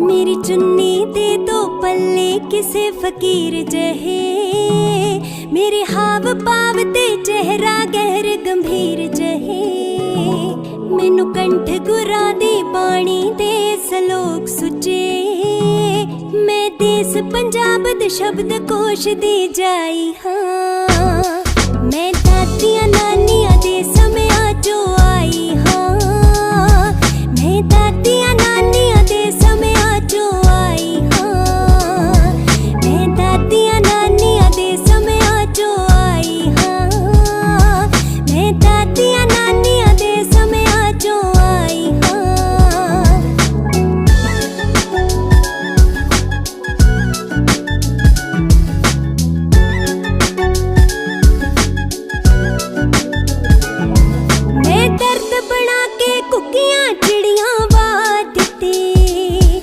ਮੇਰੀ ਚੁੰਨੀ ਦੇ ਦੋ ਪੱਲੇ ਕਿਸੇ ਫਕੀਰ ਜਹੇ। ਮੇਰੇ ਹਾਵ ਭਾਵ ਤੇ ਚਿਹਰਾ ਗਹਿਰ ਗੰਭੀਰ ਜਹੇ। ਮੈਨੂੰ ਕੰਠ ਗੁਰਾਂ ਦੀ ਬਾਣੀ ਦੇ ਸਲੋਕ ਸੁਚੇ ਮੈਂ ਦੇਸ ਪੰਜਾਬ ਦੇ ਸ਼ਬਦ ਕੋਸ਼ ਦੀ ਜਾਈ ਹਾਂ।